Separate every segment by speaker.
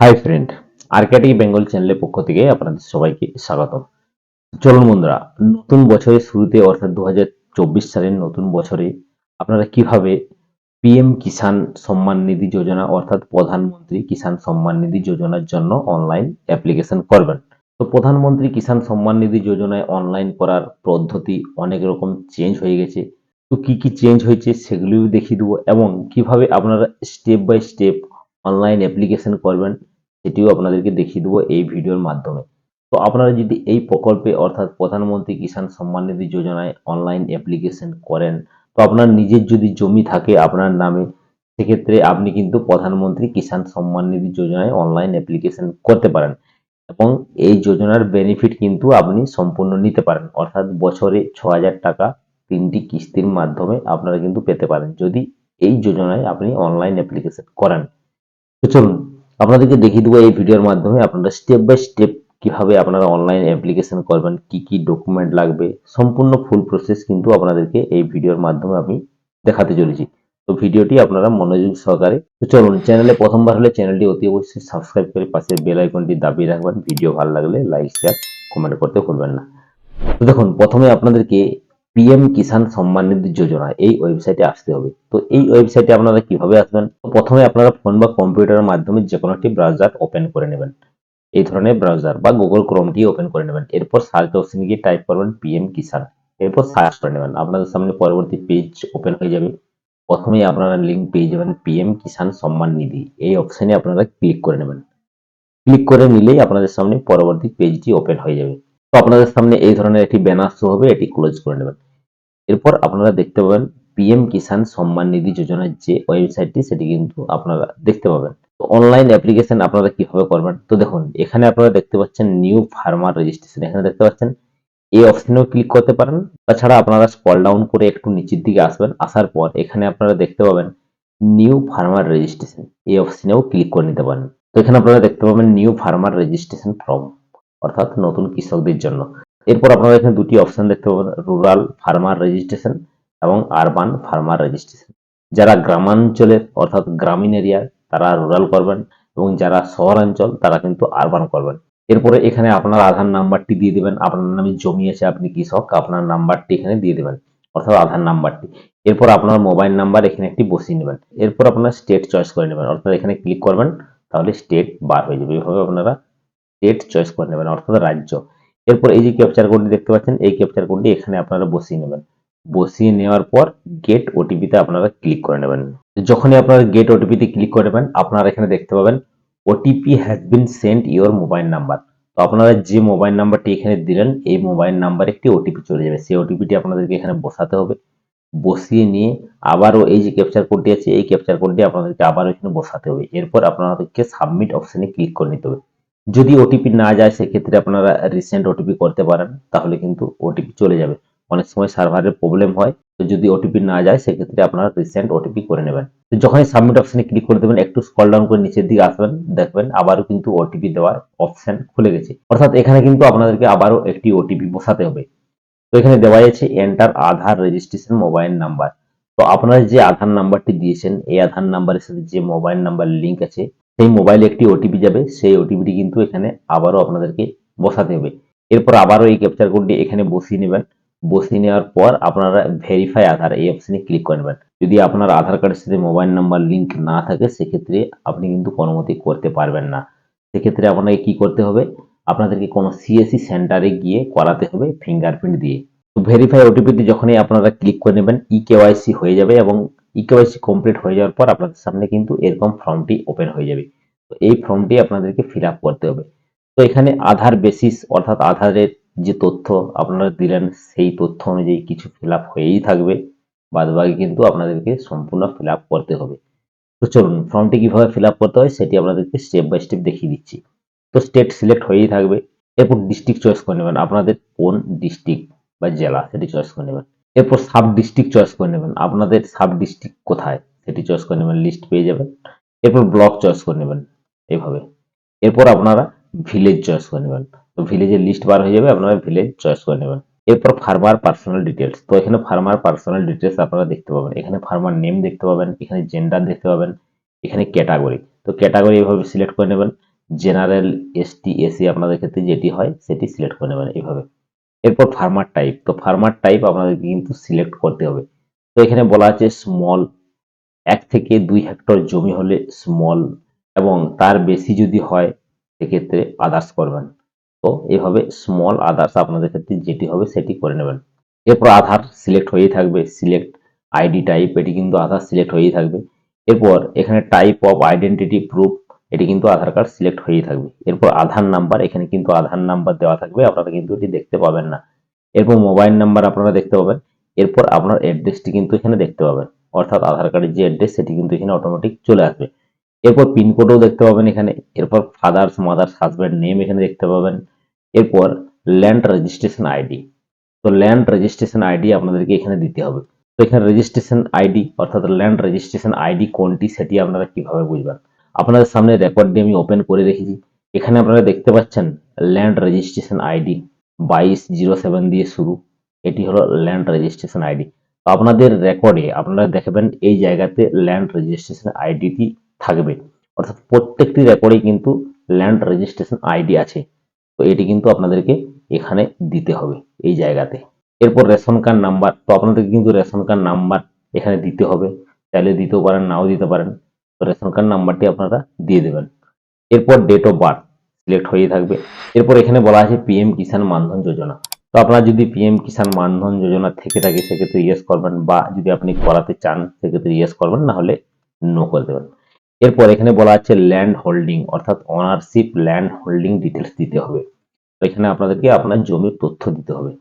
Speaker 1: Hi friend আরকেটি Bengal চ্যানেলের পক্ষ থেকে আপনাদের সবাইকে স্বাগত চলুন বন্ধুরা, নতুন বছরের শুরুতে অর্থাৎ দু হাজার চব্বিশ সালের নতুন বছরে আপনারা কীভাবে পিএম কিষাণ সম্মান নিধি যোজনা অর্থাৎ প্রধানমন্ত্রী কিষাণ সম্মান নিধি যোজনার জন্য অনলাইন অ্যাপ্লিকেশন করবেন। তো প্রধানমন্ত্রী কিষাণ সম্মান নিধি যোজনায় অনলাইন করার পদ্ধতি অনেক রকম চেঞ্জ হয়ে গেছে। তো কি কি চেঞ্জ হয়েছে সেগুলিও দেখিয়ে দেবো এবং কীভাবে আপনারা step by step online application করবেন সেটিও আপনাদেরকে দেখিয়ে দেবো এই ভিডিওর মাধ্যমে। তো আপনারা যদি এই প্রকল্পে, অর্থাৎ প্রধানমন্ত্রী কিষাণ সম্মান নিধি যোজনায় অনলাইন অ্যাপ্লিকেশন করেন, তো আপনার নিজের যদি জমি থাকে আপনার নামে, সেক্ষেত্রে আপনি কিন্তু প্রধানমন্ত্রী কিষাণ সম্মান নিধি যোজনায় অনলাইন অ্যাপ্লিকেশন করতে পারেন এবং এই যোজনার বেনিফিট কিন্তু আপনি সম্পূর্ণ নিতে পারেন। অর্থাৎ বছরে ছ টাকা তিনটি কিস্তির মাধ্যমে আপনারা কিন্তু পেতে পারেন যদি এই যোজনায় আপনি অনলাইন অ্যাপ্লিকেশন করেন। তো চলুন আপনাদেরকে দেখিয়ে দেবো এই ভিডিওর মাধ্যমে আপনারা স্টেপ বাই স্টেপ কীভাবে আপনারা অনলাইন অ্যাপ্লিকেশন করবেন, কি কি ডকুমেন্ট লাগবে, সম্পূর্ণ ফুল প্রসেস কিন্তু আপনাদেরকে এই ভিডিওর মাধ্যমে আমি দেখাতে চলেছি। তো ভিডিওটি আপনারা মনোযোগ সহকারে, তো চলুন চ্যানেলে প্রথমবার হলে চ্যানেলটি অতি অবশ্যই সাবস্ক্রাইব করে পাশে বেল আইকনটি দাবিয়ে রাখবেন। ভিডিও ভালো লাগলে লাইক শেয়ার কমেন্ট করতে ভুলবেন না। তো দেখুন, প্রথমে আপনাদেরকে পিএম কিষাণ সম্মান নিধি যোজনা এই ওয়েবসাইটে আসতে হবে। তো এই ওয়েবসাইটে আপনারা কীভাবে আসবেন? প্রথমে আপনারা ফোন বা কম্পিউটারের মাধ্যমে যে কোনো একটি ব্রাউজার ওপেন করে নেবেন। এই ধরনের ব্রাউজার বা গুগল ক্রোমটি ওপেন করে নেবেন। এরপর সার্চ অপশনে গিয়ে টাইপ করবেন পিএম কিষান এরপর সার্চ করে নেবেন। আপনাদের সামনে পরবর্তী পেজ ওপেন হয়ে যাবে। প্রথমেই আপনারা লিঙ্ক পেয়ে যাবেন পিএম কিষাণ সম্মান নিধি এই অপশনে আপনারা ক্লিক করে নেবেন। ক্লিক করে নিলেই আপনাদের সামনে পরবর্তী পেজটি ওপেন হয়ে যাবে। তো আপনাদের সামনে এই ধরনের একটি ব্যানার শো হবে, এটি ক্লোজ করে নেবেন। এরপর আপনারা দেখতে পাবেন পিএম কিষাণ সম্মান নিধি যোজনার যে ওয়েবসাইটটি সেটি কিন্তু আপনারা দেখতে পাবেন। তো অনলাইন অ্যাপ্লিকেশন আপনারা কীভাবে করবেন? তো দেখুন, এখানে আপনারা দেখতে পাচ্ছেন নিউ ফার্মার রেজিস্ট্রেশন এখানে দেখতে পাচ্ছেন, এই অপশনেও ক্লিক করতে পারেন। তাছাড়া আপনারা স্কল ডাউন করে একটু নিচের দিকে আসবেন, আসার পর এখানে আপনারা দেখতে পাবেন নিউ ফার্মার রেজিস্ট্রেশন এই অপশনেও ক্লিক করে নিতে পারেন। তো এখানে আপনারা দেখতে পাবেন নিউ ফার্মার রেজিস্ট্রেশন ফর্ম অর্থাৎ নতুন কৃষকদের জন্য। এরপর আপনারা এখানে দুটি অপশন দেখতে পাবেন রুরাল ফার্মার রেজিস্ট্রেশন এবং আরবান ফার্মার রেজিস্ট্রেশন যারা গ্রামাঞ্চলের অর্থাৎ গ্রামীণ এরিয়ার তারা রুরাল করবেন এবং যারা শহরাঞ্চল, তারা কিন্তু আরবান করবেন। এরপরে এখানে আপনার আধার নাম্বারটি দিয়ে দেবেন। আপনার নামে জমি আছে, আপনি কৃষক, আপনার নাম্বারটি এখানে দিয়ে দেবেন, অর্থাৎ আধার নাম্বারটি। এরপর আপনার মোবাইল নাম্বার এখানে একটি বসিয়ে নেবেন। এরপর আপনার স্টেট চয়েস করে নেবেন, অর্থাৎ এখানে ক্লিক করবেন, তাহলে স্টেট বার হয়ে যাবে। এভাবে আপনারা স্টেট চয়েস করে নেবেন, অর্থাৎ রাজ্য। এরপর এই যে ক্যাপচার কোডটি দেখতে পাচ্ছেন, এই ক্যাপচার কোডটি এখানে আপনারা বসিয়ে নেবেন। বসিয়ে নেওয়ার পর গেট ওটিপিতে আপনারা ক্লিক করে নেবেন। যখনই আপনারা গেট ওটিপিতে ক্লিক করে নেবেন, আপনারা এখানে দেখতে পাবেন OTP has been sent your mobile number তো আপনারা যে মোবাইল নাম্বারটি এখানে দিলেন, এই মোবাইল নাম্বারে একটি ওটিপি চলে যাবে। সেই ওটিপিটি আপনাদেরকে এখানে বসাতে হবে। বসিয়ে নিয়ে আবারও এই যে ক্যাপচার কোডটি আছে, এই ক্যাপচার কোডটি আপনাদেরকে আবারও এখানে বসাতে হবে। এরপর আপনাদেরকে সাবমিট অপশনে ক্লিক করে নিতে হবে। যদি ওটিপি না যায়, সেক্ষেত্রে আপনারা রিসেন্ট ওটিপি করতে পারেন, তাহলে কিন্তু ওটিপি চলে যাবে। অনেক সময় সার্ভারের প্রবলেম হয়, তো যদি ওটিপি না যায়, সেক্ষেত্রে আপনারা রিসেন্ট ওটিপি করে নেবেন। তো যখনই সাবমিট অপশনে ক্লিক করে দেবেন, একটু স্কল ডাউন করে নিচের দিকে আসবেন, দেখবেন আবারও কিন্তু ওটিপি দেওয়ার অপশন খুলে গেছে। অর্থাৎ এখানে কিন্তু আপনাদেরকে আবারও একটি ওটিপি বসাতে হবে। তো এখানে দেওয়া আছে enter Aadhaar registration mobile number তো আপনারা যে আধার নাম্বারটি দিয়েছেন, এই আধার নাম্বারের সাথে যে মোবাইল নাম্বার লিঙ্ক আছে সেই মোবাইলে একটি ওটিপি যাবে, সেই ওটিপিটি কিন্তু এখানে আবারও আপনাদেরকে বসাতে হবে। এরপর আবারও এই ক্যাপচার কোডটি এখানে বসিয়ে নেবেন। বসিয়ে নেওয়ার পর আপনারা ভেরিফাই আধার এই অপশনে ক্লিক করে নেবেন। যদি আপনার আধার কার্ডের সাথে মোবাইল নাম্বার লিঙ্ক না থাকে, সেক্ষেত্রে আপনি কিন্তু কোনো মতেই করতে পারবেন না। সেক্ষেত্রে আপনাকে কি করতে হবে? আপনাদেরকে কোনো সিএসসি সেন্টারে গিয়ে করাতে হবে ফিঙ্গারপ্রিন্ট দিয়ে। ভেরিফাই ওটিপিটি যখনই আপনারা ক্লিক করে নেবেন ই কেওয়াইসি হয়ে যাবে এবং ই কেওয়াইসি কমপ্লিট হয়ে যাওয়ার পর আপনাদের সামনে কিন্তু এরকম ফর্মটি ওপেন হয়ে যাবে। তো এই ফর্মটি আপনাদেরকে ফিল করতে হবে। তো এখানে আধার বেসিস অর্থাৎ আধারের যে তথ্য আপনারা দিলেন, সেই তথ্য অনুযায়ী কিছু ফিল হয়েই থাকবে। বাদবাকি কিন্তু আপনাদেরকে সম্পূর্ণ ফিল করতে হবে। তো চলুন ফর্মটি কীভাবে ফিল করতে হয় সেটি আপনাদেরকে স্টেপ বাই স্টেপ দেখিয়ে দিচ্ছি। তো স্টেট সিলেক্ট হয়েই থাকবে। এরপর ডিস্ট্রিক্ট চয়েস করে নেবেন। আপনাদের কোন ডিস্ট্রিক্ট বা জেলা সেটি চয়েস করে নেবেন। এরপর সাব ডিস্ট্রিক্ট চয়েস করে নেবেন। আপনাদের সাব ডিস্ট্রিক্ট কোথায়? সেটি চয়েস করে নেবেন লিস্ট পেয়ে যাবেন। এরপর ব্লক চয়েস করে নেবেন এইভাবে এরপর আপনারা ভিলেজ চয়েস করে নেবেন। তো ভিলেজের লিস্ট বার হয়ে যাবে, আপনারা ভিলেজ চয়েস করে নেবেন। এরপর ফার্মার পার্সোনাল ডিটেলস তো এখানে ফার্মার পার্সোনাল ডিটেলস আপনারা দেখতে পাবেন। এখানে ফার্মার নেম দেখতে পাবেন, এখানে জেন্ডার দেখতে পাবেন, এখানে ক্যাটাগরি তো ক্যাটাগরি এভাবে সিলেক্ট করে নেবেন। জেনারেল এসটি এসি আপনাদের ক্ষেত্রে যেটি হয়, সেটি সিলেক্ট করে নেবেন এইভাবে এরপর ফার্মার টাইপ তো ফার্মার টাইপ আপনাদেরকে কিন্তু সিলেক্ট করতে হবে। তো এখানে বলা আছে স্মল এক থেকে দুই হেক্টর জমি হলে স্মল এবং তার বেশি যদি হয় সেক্ষেত্রে আদার্স করবেন। তো এভাবে স্মল আদার্স আপনাদের ক্ষেত্রে যেটি হবে সেটি করে নেবেন। এরপর আধার সিলেক্ট হয়েই থাকবে সিলেক্ট আইডি টাইপ এটি কিন্তু আধার সিলেক্ট হয়েই থাকবে। এরপর এখানে টাইপ অফ আইডেন্টিটি প্রুফ এটি কিন্তু আধার কার্ড সিলেক্ট হয়েই থাকবে। এরপর আধার নাম্বার, এখানে কিন্তু আধার নাম্বার দেওয়া থাকবে, আপনারা কিন্তু এটি দেখতে পাবেন না। এরপর মোবাইল নাম্বার আপনারা দেখতে পাবেন, এরপর আপনার অ্যাড্রেসটি কিন্তু এখানে দেখতে পাবেন। অর্থাৎ আধার কার্ডের যে অ্যাড্রেস, সেটি কিন্তু এখানে অটোমেটিক চলে আসবে। এরপর পিনকোডও দেখতে পাবেন এখানে, এরপর ফাদার্স মাদার্স হাজব্যান্ড নেম এখানে দেখতে পাবেন। এরপর ল্যান্ড রেজিস্ট্রেশন আইডি তো ল্যান্ড রেজিস্ট্রেশন আইডি আপনাদেরকে এখানে দিতে হবে। তো এখানে রেজিস্ট্রেশন আইডি অর্থাৎ ল্যান্ড রেজিস্ট্রেশন আইডি কোনটি, সেটি আপনারা কীভাবে বুঝবেন? আপনাদের সামনে রেকর্ডটি আমি ওপেন করে রেখেছি। এখানে আপনারা দেখতে পাচ্ছেন ল্যান্ড রেজিস্ট্রেশন আইডি বাইশ জিরো সেভেন দিয়ে শুরু। এটি হলো ল্যান্ড রেজিস্ট্রেশন আইডি তো আপনাদের রেকর্ডে আপনারা দেখবেন এই জায়গাতে ল্যান্ড রেজিস্ট্রেশন আইডিটি থাকবে। অর্থাৎ প্রত্যেকটি রেকর্ডে কিন্তু ল্যান্ড রেজিস্ট্রেশন আইডি আছে। তো এটি কিন্তু আপনাদেরকে এখানে দিতে হবে এই জায়গাতে। এরপর রেশন কার্ড নাম্বার তো আপনাদেরকে কিন্তু রেশন কার্ড নাম্বার এখানে দিতে হবে। চাইলে দিতেও পারেন, নাও দিতে পারেন। রেশন কার্ড নাম্বারটি আপনারা দিয়ে দেবেন। এরপর ডেট অফ বার্থ সিলেক্ট হয়ে থাকবে। এরপর এখানে বলা আছে পিএম কিষাণ মানধন যোজনা তো আপনারা যদি পিএম কিষাণ মানধন যোজনা থেকে থাকে, সেক্ষেত্রে ইয়েস করবেন বা যদি আপনি করাতে চান, সেক্ষেত্রে ইয়েস করবেন, না হলে নো করে দেবেন। এরপর এখানে বলা আছে ল্যান্ড হোল্ডিং অর্থাৎ অনারশিপ ল্যান্ড হোল্ডিং ডিটেলস দিতে হবে। এখানে আপনাদেরকে আপনার জমির তথ্য দিতে হবে।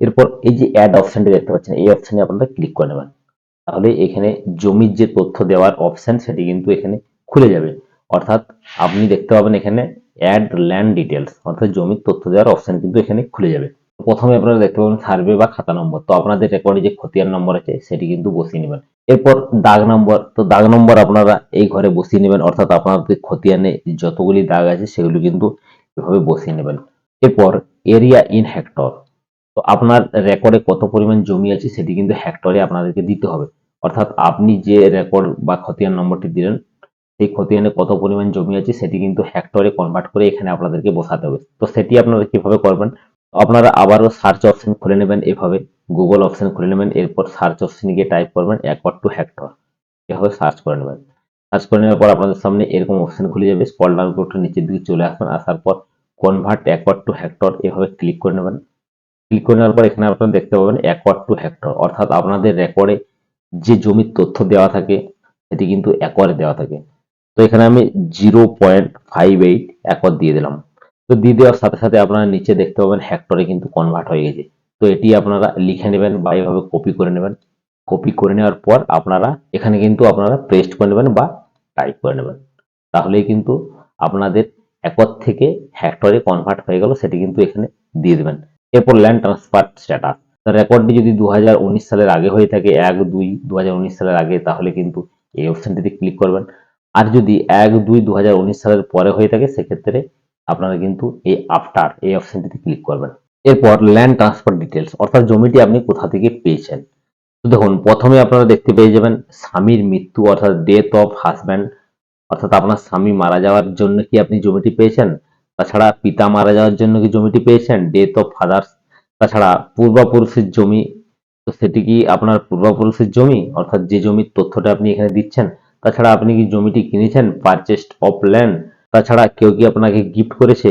Speaker 1: এরপর এই যে অ্যাড অপশনটি দেখতে পাচ্ছেন, এই অপশনে আপনারা ক্লিক করে নেবেন। তাহলে এখানে জমির যে তথ্য দেওয়ার অপশন সেটি কিন্তু এখানে খুলে যাবে। অর্থাৎ আপনি দেখতে পাবেন এখানে অ্যাড ল্যান্ড ডিটেলস অর্থাৎ জমির তথ্য দেওয়ার অপশন কিন্তু এখানে খুলে যাবে। প্রথমে আপনারা দেখতে পাবেন সার্ভে বা খাতা নম্বর। তো আপনাদের রেকর্ডে যে খতিয়ান নম্বর আছে, সেটি কিন্তু বসিয়ে নেবেন। এরপর দাগ নম্বর, তো দাগ নম্বর আপনারা এই ঘরে বসিয়ে নেবেন, অর্থাৎ আপনাদের খতিয়ানে যতগুলি দাগ আছে, সেগুলি কিন্তু এভাবে বসিয়ে নেবেন। এরপর এরিয়া ইন হেক্টর তো আপনার রেকর্ডে কত পরিমাণ জমি আছে সেটি কিন্তু হেক্টরে আপনাদেরকে দিতে হবে। অর্থাৎ আপনি যে রেকর্ড বা খতিয়ান নম্বরটি দিলেন, সেই খতিয়ানে কত পরিমাণ জমি আছে সেটি কিন্তু হেক্টরে কনভার্ট করে এখানে আপনাদেরকে বসাতে হবে। তো সেটি আপনারা কীভাবে করবেন? আপনারা আবারও সার্চ অপশন খুলে নেবেন এভাবে। গুগল অপশন খুলে নেবেন, এরপর সার্চ অপশনে গিয়ে টাইপ করবেন একর টু হেক্টর এভাবে সার্চ করে নেবেন। সার্চ করে নেওয়ার পর আপনাদের সামনে এরকম অপশন খুলে যাবে। স্কল ডাউন নিচের দিকে চলে আসবেন। আসার পর কনভার্ট একর টু হেক্টর এভাবে ক্লিক করে নেবেন। ক্লিক করে নেওয়ার পর এখানে আপনারা দেখতে পাবেন একর টু হেক্টর অর্থাৎ আপনাদের রেকর্ডে যে জমির তথ্য দেওয়া থাকে, সেটি কিন্তু একরে দেওয়া থাকে। তো এখানে আমি zero point five eight acre দিয়ে দিলাম। তো দিয়ে দেওয়ার সাথে সাথে আপনারা নিচে দেখতে পাবেন হেক্টরে কিন্তু কনভার্ট হয়ে গেছে। তো এটি আপনারা লিখে নেবেন বা এভাবে কপি করে নেবেন। কপি করে নেওয়ার পর আপনারা এখানে কিন্তু আপনারা পেস্ট করে নেবেন বা টাইপ করে নেবেন। তাহলেই কিন্তু আপনাদের একর থেকে হেক্টরে কনভার্ট হয়ে গেল, সেটি কিন্তু এখানে দিয়ে দেবেন। এরপর ল্যান্ড ট্রান্সফার স্ট্যাটাস রেকর্ডটি যদি দুহাজার উনিশ সালের আগে হয়ে থাকে, এক দুই দু সালের আগে, তাহলে কিন্তু এই অপশনটিতে ক্লিক করবেন। আর যদি এক দুই দু সালের পরে হয়ে থাকে, সেক্ষেত্রে আপনারা কিন্তু এই আফটার এই অপশনটিতে ক্লিক করবেন। এরপর ল্যান্ড ট্রান্সফার ডিটেলস অর্থাৎ জমিটি আপনি কোথা থেকে পেয়েছেন? তো দেখুন, প্রথমে আপনারা দেখতে পেয়ে যাবেন স্বামীর মৃত্যু, অর্থাৎ ডেথ অফ হাজব্যান্ড অর্থাৎ আপনার স্বামী মারা যাওয়ার জন্য কি আপনি জমিটি পেয়েছেন? তাছাড়া পিতা মারা যাওয়ার জন্য কি জমিটি পেয়েছেন? ডেথ অফ ফাদার্স তাছাড়া পূর্বপুরুষের জমি, তো সেটি কি আপনার পূর্বপুরুষের জমি? অর্থাৎ যে জমির তথ্যটা আপনি এখানে দিচ্ছেন, তাছাড়া আপনি কি জমিটি কিনেছেন? পারচেস্ট অফ ল্যান্ড তাছাড়া কেউ কি আপনাকে গিফট করেছে?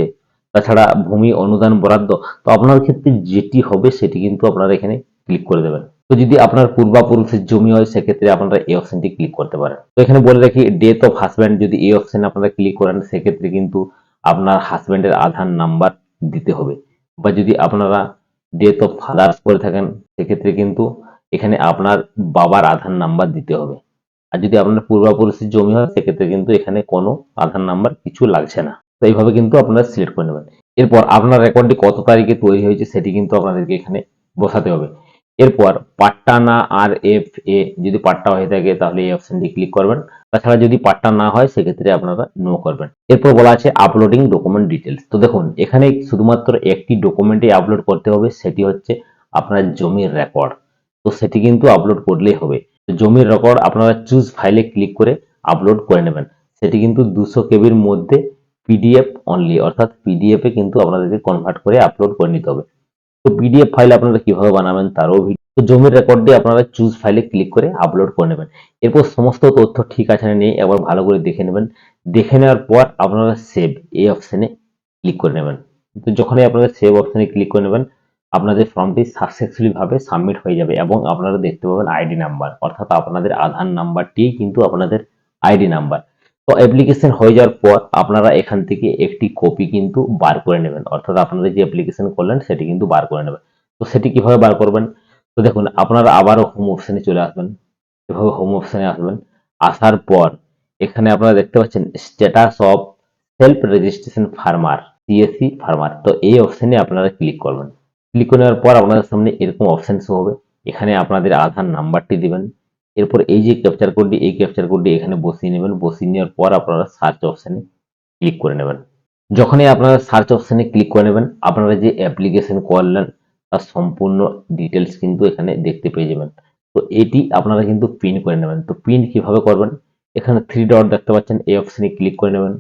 Speaker 1: তাছাড়া ভূমি, অনুদান, বরাদ্দ। তো আপনার ক্ষেত্রে যেটি হবে, সেটি কিন্তু আপনারা এখানে ক্লিক করে দেবেন। তো যদি আপনার পূর্বাপুরুষের জমি হয়, সেক্ষেত্রে আপনারা এই অপশনটি ক্লিক করতে পারেন। তো এখানে বলে রাখি ডেথ অফ হাজব্যান্ড যদি এই অপশনে আপনারা ক্লিক করেন, সেক্ষেত্রে কিন্তু আপনার হাজব্যান্ডের আধার নাম্বার দিতে হবে। বা যদি আপনারা ডেথ অফ ফাদার্স করে থাকেন, সেক্ষেত্রে কিন্তু এখানে আপনার বাবার আধার নাম্বার দিতে হবে। আর যদি আপনার পূর্বাপুরুষের জমি হয়, সেক্ষেত্রে কিন্তু এখানে কোনো আধার নাম্বার কিছু লাগছে না। তো এইভাবে কিন্তু আপনারা সিলেক্ট করে নেবেন। এরপর আপনার রেকর্ডটি কত তারিখে তৈরি হয়েছে, সেটি কিন্তু আপনাদেরকে এখানে বসাতে হবে। এরপর পাট্টা না আর এফ এ যদি পাট্টা হয়ে থাকে, তাহলে এই অপশনটি ক্লিক করবেন। তাছাড়া যদি পাট্টা না হয়, সেক্ষেত্রে আপনারা নো করবেন। এরপর বলা আছে আপলোডিং ডকুমেন্ট ডিটেলস তো দেখুন, এখানে শুধুমাত্র একটি ডকুমেন্টই আপলোড করতে হবে, সেটি হচ্ছে আপনার জমির রেকর্ড তো সেটি কিন্তু আপলোড করলেই হবে। জমির রেকর্ড আপনারা চুজ ফাইলে ক্লিক করে আপলোড করে নেবেন। সেটি কিন্তু দুশো কেবির মধ্যে পিডিএফ অনলি অর্থাৎ পিডিএফ এ কিন্তু আপনাদেরকে কনভার্ট করে আপলোড করে নিতে হবে। তো পিডিএফ ফাইল আপনারা কীভাবে বানাবেন, তারও তো জমির রেকর্ড দিয়ে আপনারা চুজ ফাইলে ক্লিক করে আপলোড করে নেবেন। এরপর সমস্ত তথ্য ঠিক আছে না নিয়ে একবার ভালো করে দেখে নেবেন। দেখে নেওয়ার পর আপনারা সেভ এই অপশানে ক্লিক করে নেবেন। তো যখনই আপনারা সেভ অপশানে ক্লিক করে নেবেন, আপনাদের ফর্মটি সাকসেসফুলি ভাবে সাবমিট হয়ে যাবে এবং আপনারা দেখতে পাবেন আইডি নাম্বার অর্থাৎ আপনাদের আধার নাম্বারটি কিন্তু আপনাদের আইডি নাম্বার তো অ্যাপ্লিকেশন হয়ে যাওয়ার পর আপনারা এখান থেকে একটি কপি কিন্তু বার করে নেবেন। অর্থাৎ আপনারা যে অ্যাপ্লিকেশন করলেন, সেটি কিন্তু বার করে নেবেন। তো সেটি কীভাবে বার করবেন? তো দেখুন, আপনারা আবারও হোম অপশানে চলে আসবেন। এভাবে হোম অপশানে আসবেন। আসার পর এখানে আপনারা দেখতে পাচ্ছেন status of self registration farmer CSC farmer তো এই অপশানে আপনারা ক্লিক করবেন। ক্লিক করে নেওয়ার পর আপনাদের সামনে এরকম অপশান শো হবে। এখানে আপনাদের আধার নাম্বারটি দিবেন। এরপর এই যে ক্যাপচার কোডটি এই ক্যাপচার কোডটি এখানে বসিয়ে নেবেন। বসিয়ে নেওয়ার পর আপনারা সার্চ অপশানে ক্লিক করে নেবেন। যখনই আপনারা সার্চ অপশানে ক্লিক করে নেবেন, আপনারা যে অ্যাপ্লিকেশন করলেন তার সম্পূর্ণ ডিটেলস কিন্তু এখানে দেখতে পেয়ে যাবেন। তো এটি আপনারা কিন্তু প্রিন্ট করে নেবেন। তো প্রিন্ট কীভাবে করবেন? এখানে থ্রি ডট দেখতে পাচ্ছেন, এই অপশানে ক্লিক করে নেবেন।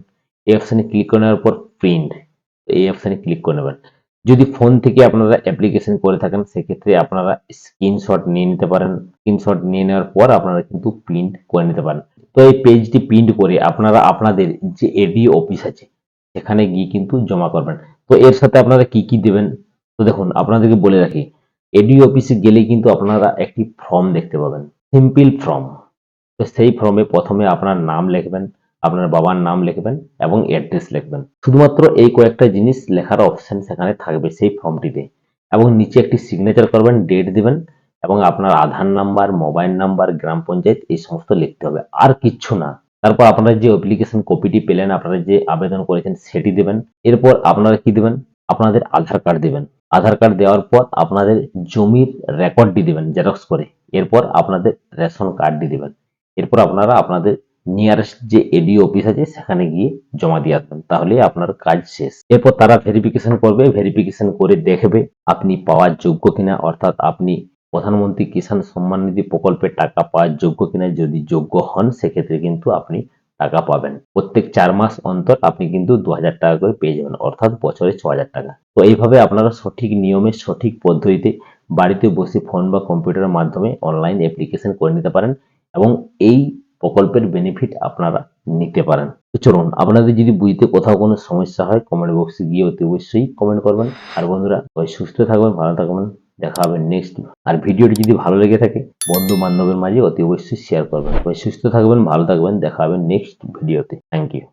Speaker 1: এই অপশানে ক্লিক করে নেওয়ার পর প্রিন্ট এই অপশানে ক্লিক করে নেবেন। যদি ফোন থেকে আপনারা অ্যাপ্লিকেশন করে থাকেন, সেক্ষেত্রে আপনারা স্ক্রিনশট নিয়ে নিতে পারেন। স্ক্রিনশট নিয়ে নেওয়ার পর আপনারা কিন্তু প্রিন্ট করে নিতে পারেন। তো এই পেজটি প্রিন্ট করে আপনারা আপনাদের যে এডি অফিস আছে, সেখানে গিয়ে কিন্তু জমা করবেন। তো এর সাথে আপনারা কি কি দেবেন? তো দেখুন, আপনাদেরকে বলে রাখি এডি অফিসে গেলে কিন্তু আপনারা একটি ফর্ম দেখতে পাবেন। সিম্পল ফর্ম তো সেই ফর্মে প্রথমে আপনার নাম লিখবেন, আপনার বাবার নাম লিখবেন এবং অ্যাড্রেস লিখবেন। শুধুমাত্র এই কয়েকটা জিনিস লেখার অপশন সেখানে থাকবে সেই ফর্মটিতে এবং নিচে একটি সিগনেচার করবেন ডেট দিবেন এবং আপনার আধার নাম্বার মোবাইল নাম্বার, গ্রাম পঞ্চায়েত, এই সমস্ত লিখতে হবে। আর কিচ্ছু না। তারপর আপনারা যে অ্যাপ্লিকেশন কপিটি পেলেন, আপনারা যে আবেদন করেছেন, সেটি দেবেন। এরপর আপনারা কি দেবেন? আপনাদের আধার কার্ড দিবেন। আধার কার্ড দেওয়ার পর আপনাদের জমির রেকর্ডটি দিবেন জেরক্স করে। এরপর আপনাদের রেশন কার্ডটি দিবেন। এরপর আপনারা আপনাদের নিয়ারেস্ট যে এডি অফিস আছে, সেখানে গিয়ে জমা দিয়ে আসবেন। তাহলে আপনার কাজ শেষ। এরপর তারা ভেরিফিকেশন করবে। ভেরিফিকেশন করে দেখবে আপনি পাওয়ার যোগ্য কিনা। অর্থাৎ আপনি প্রধানমন্ত্রী কিষাণ সম্মান নিধি প্রকল্পের টাকা পাওয়ার যোগ্য কিনা। যদি যোগ্য হন, সেক্ষেত্রে কিন্তু আপনি টাকা পাবেন। প্রত্যেক চার মাস অন্তর আপনি কিন্তু দু হাজার টাকা করে পেয়ে যাবেন, অর্থাৎ বছরে ছ হাজার টাকা। তো এইভাবে আপনারা সঠিক নিয়মে, সঠিক পদ্ধতিতে বাড়িতে বসে ফোন বা কম্পিউটারের মাধ্যমে অনলাইন অ্যাপ্লিকেশন করে নিতে পারেন এবং এই প্রকল্পের বেনিফিট আপনারা নিতে পারেন। চলুন, আপনাদের যদি বুঝতে কোথাও কোনো সমস্যা হয় কমেন্ট বক্সে গিয়ে অতি অবশ্যই কমেন্ট করবেন। আর বন্ধুরা সুস্থ থাকবেন, ভালো থাকবেন। দেখা হবে নেক্সট আর ভিডিওটি যদি ভালো লেগে থাকে বন্ধু বান্ধবের মাঝে অতি অবশ্যই শেয়ার করবেন। সুস্থ থাকবেন, ভালো থাকবেন, দেখা হবে নেক্সট ভিডিওতে থ্যাংক ইউ